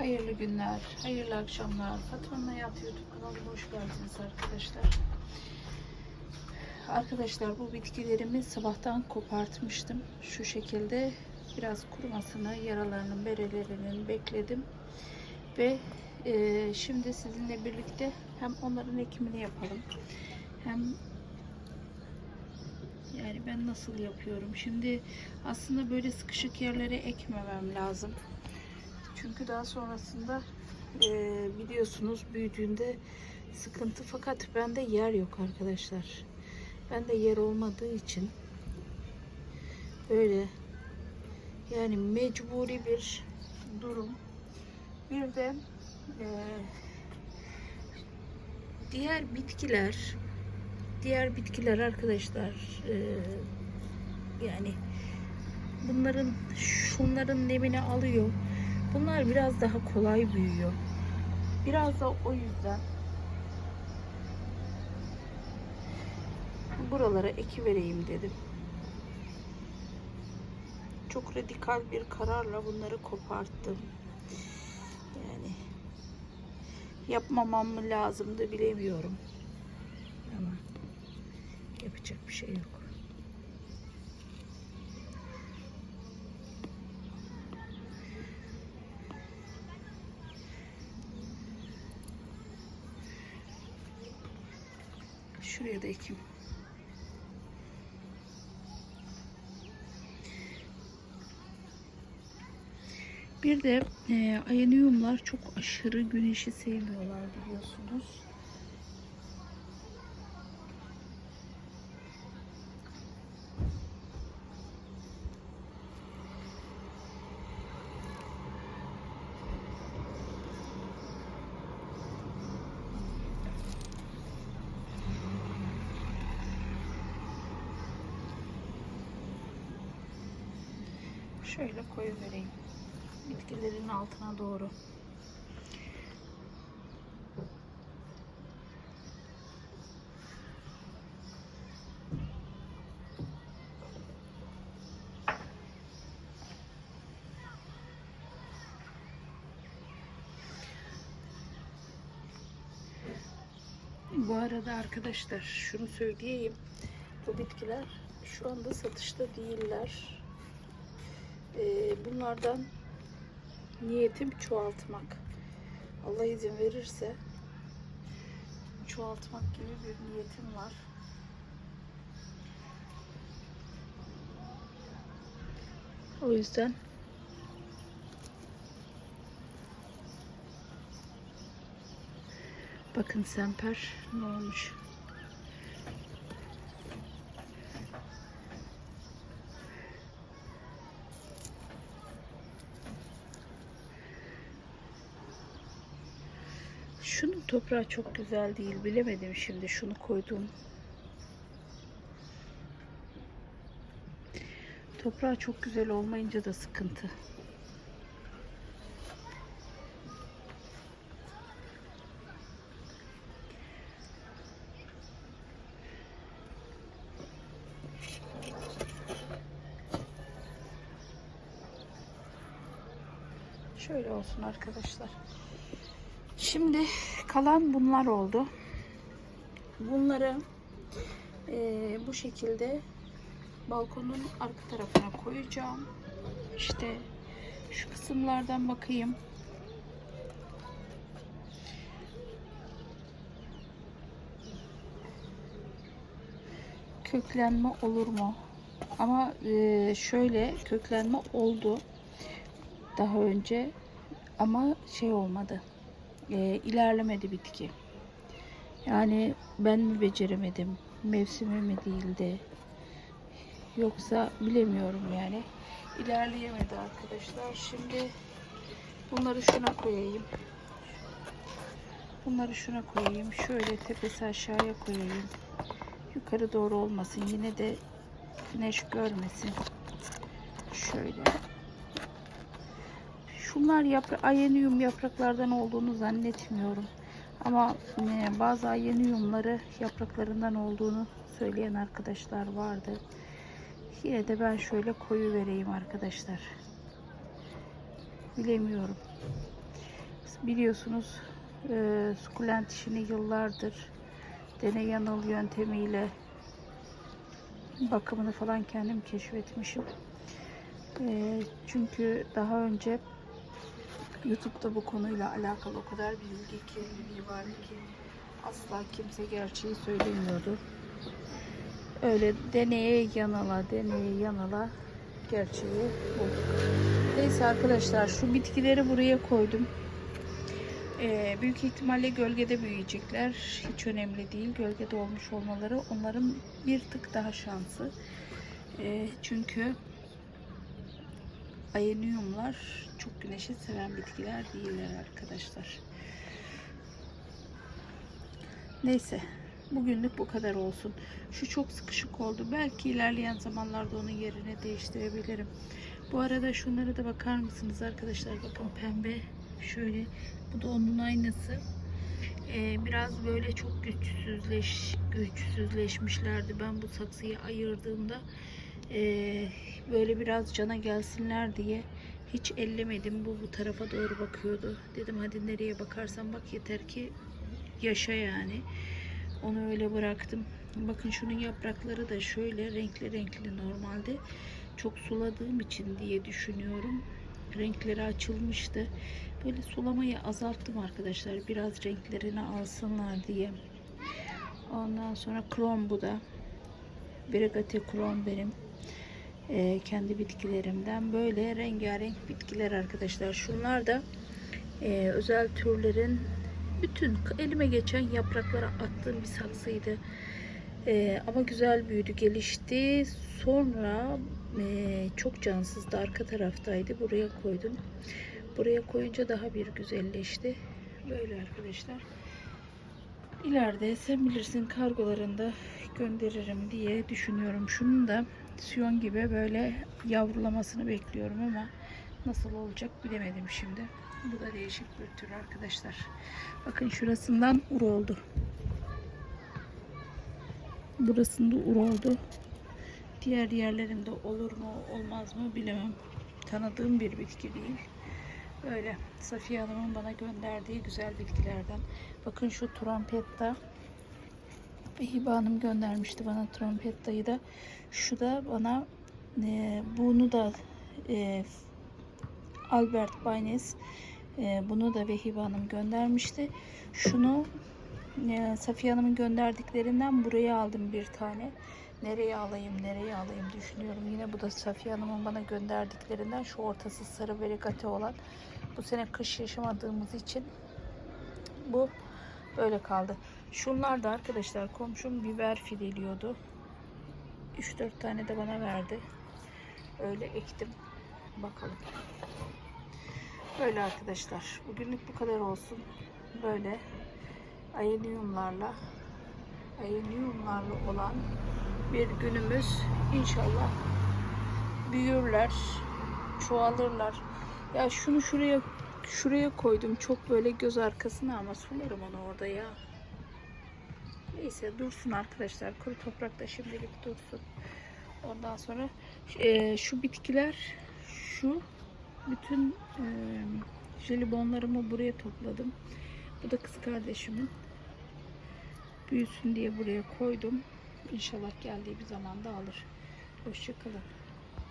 Hayırlı günler, hayırlı akşamlar. Fatma'nın Hayat YouTube kanalıma hoş geldiniz arkadaşlar. Arkadaşlar bu bitkilerimi sabahtan kopartmıştım. Şu şekilde biraz kurumasını, yaralarının, berelerinin bekledim. Ve e, şimdi sizinle birlikte hem onların ekimini yapalım. Hem yani ben nasıl yapıyorum? Şimdi aslında böyle sıkışık yerlere ekmemem lazım. Çünkü daha sonrasında e, biliyorsunuz büyüdüğünde sıkıntı fakat bende yer yok arkadaşlar. Bende yer olmadığı için böyle yani mecburi bir durum. Bir de e, diğer bitkiler diğer bitkiler arkadaşlar e, yani bunların şunların nemini alıyor. Bunlar biraz daha kolay büyüyor. Biraz da o yüzden buralara eki vereyim dedim. Çok radikal bir kararla bunları koparttım. Yani yapmamam mı lazımdı bilemiyorum. Ama yapacak bir şey yok. Şuraya da ekeyim. Bir de e, ayaniyumlar çok aşırı güneşi sevmiyorlar biliyorsunuz. Şöyle koyu vereyim. Bitkilerin altına doğru. Bu arada arkadaşlar şunu söyleyeyim. Bu bitkiler şu anda satışta değiller. Ee, bunlardan niyetim çoğaltmak. Allah izin verirse çoğaltmak gibi bir niyetim var. O yüzden bakın semper ne olmuş. Şunun toprağı çok güzel değil. Bilemedim şimdi şunu koyduğum. Toprağı çok güzel olmayınca da sıkıntı. Şöyle olsun arkadaşlar. Şimdi kalan bunlar oldu. Bunları eee, bu şekilde balkonun arka tarafına koyacağım. İşte şu kısımlardan bakayım. Köklenme olur mu? Ama eee, şöyle köklenme oldu daha önce ama şey olmadı e, ilerlemedi bitki. Yani ben mi beceremedim, mevsimi mi değildi, yoksa bilemiyorum yani. İlerleyemedi arkadaşlar. Şimdi bunları şuna koyayım. Bunları şuna koyayım. Şöyle tepesi aşağıya koyayım. Yukarı doğru olmasın. Yine de güneş görmesin. Şöyle. Şunlar yapra ayeniyum yapraklardan olduğunu zannetmiyorum. Ama e, bazı ayeniyumları yapraklarından olduğunu söyleyen arkadaşlar vardı. Yine de ben şöyle koyu vereyim arkadaşlar. Bilemiyorum. biliyorsunuz e, sukulent işini yıllardır deney yanıl yöntemiyle bakımını falan kendim keşfetmişim. E, çünkü daha önce YouTube'da bu konuyla alakalı o kadar bilgi kirliliği var ki asla kimse gerçeği söylemiyordu. Öyle deneye yanala, deneye yanala gerçeği bulduk. Neyse arkadaşlar şu bitkileri buraya koydum. Ee, büyük ihtimalle gölgede büyüyecekler. Hiç önemli değil. Gölgede olmuş olmaları onların bir tık daha şansı. Ee, çünkü ayenyumlar çok güneşi seven bitkiler değiller arkadaşlar. Neyse. Bugünlük bu kadar olsun. Şu çok sıkışık oldu. Belki ilerleyen zamanlarda onun yerini değiştirebilirim. Bu arada şunlara da bakar mısınız arkadaşlar? Bakın pembe şöyle. Bu da onun aynısı. Ee, biraz böyle çok güçsüzleş güçsüzleşmişlerdi. Ben bu saksıyı ayırdığımda ee, böyle biraz cana gelsinler diye hiç ellemedim. Bu bu tarafa doğru bakıyordu. Dedim hadi nereye bakarsan bak yeter ki yaşa yani. Onu öyle bıraktım. Bakın şunun yaprakları da şöyle renkli renkli normalde. Çok suladığım için diye düşünüyorum. Renkleri açılmıştı. Böyle sulamayı azalttım arkadaşlar. Biraz renklerini alsınlar diye. Ondan sonra krom bu da. Brigate krom benim. Ee, kendi bitkilerimden. Böyle rengarenk bitkiler arkadaşlar. Şunlar da e, özel türlerin bütün elime geçen yapraklara attığım bir saksıydı. Ee, ama güzel büyüdü, gelişti. Sonra e, çok cansızdı. Arka taraftaydı. Buraya koydum. Buraya koyunca daha bir güzelleşti. Böyle arkadaşlar. İleride sen bilirsin kargolarında gönderirim diye düşünüyorum. Şunun da siyon gibi böyle yavrulamasını bekliyorum ama nasıl olacak bilemedim şimdi. Bu da değişik bir tür arkadaşlar. Bakın şurasından ur oldu. Burasında ur oldu. Diğer yerlerinde olur mu olmaz mı bilemem. Tanıdığım bir bitki değil. Öyle Safiye Hanım'ın bana gönderdiği güzel bitkilerden. Bakın şu trompetta. Hibe Hanım göndermişti bana trompettayı da. Şu da bana e, bunu da e, Albert Baynes e, bunu da Vehibe Hanım göndermişti. Şunu e, Safiye Hanım'ın gönderdiklerinden buraya aldım bir tane. Nereye alayım, nereye alayım düşünüyorum. Yine bu da Safiye Hanım'ın bana gönderdiklerinden şu ortası sarı verigate olan. Bu sene kış yaşamadığımız için bu böyle kaldı. Şunlar da arkadaşlar komşum biber fideliyordu. 3-4 tane de bana verdi. Öyle ektim. Bakalım. Böyle arkadaşlar. Bugünlük bu kadar olsun. Böyle ayenyumlarla ayenyumlarla olan bir günümüz inşallah büyürler, çoğalırlar. Ya şunu şuraya şuraya koydum çok böyle göz arkasına ama sularım onu orada ya. Neyse dursun arkadaşlar. Kuru toprakta şimdilik dursun. Ondan sonra e, şu bitkiler şu bütün e, jelibonlarımı buraya topladım. Bu da kız kardeşimin. Büyüsün diye buraya koydum. İnşallah geldiği bir zamanda alır. Hoşçakalın.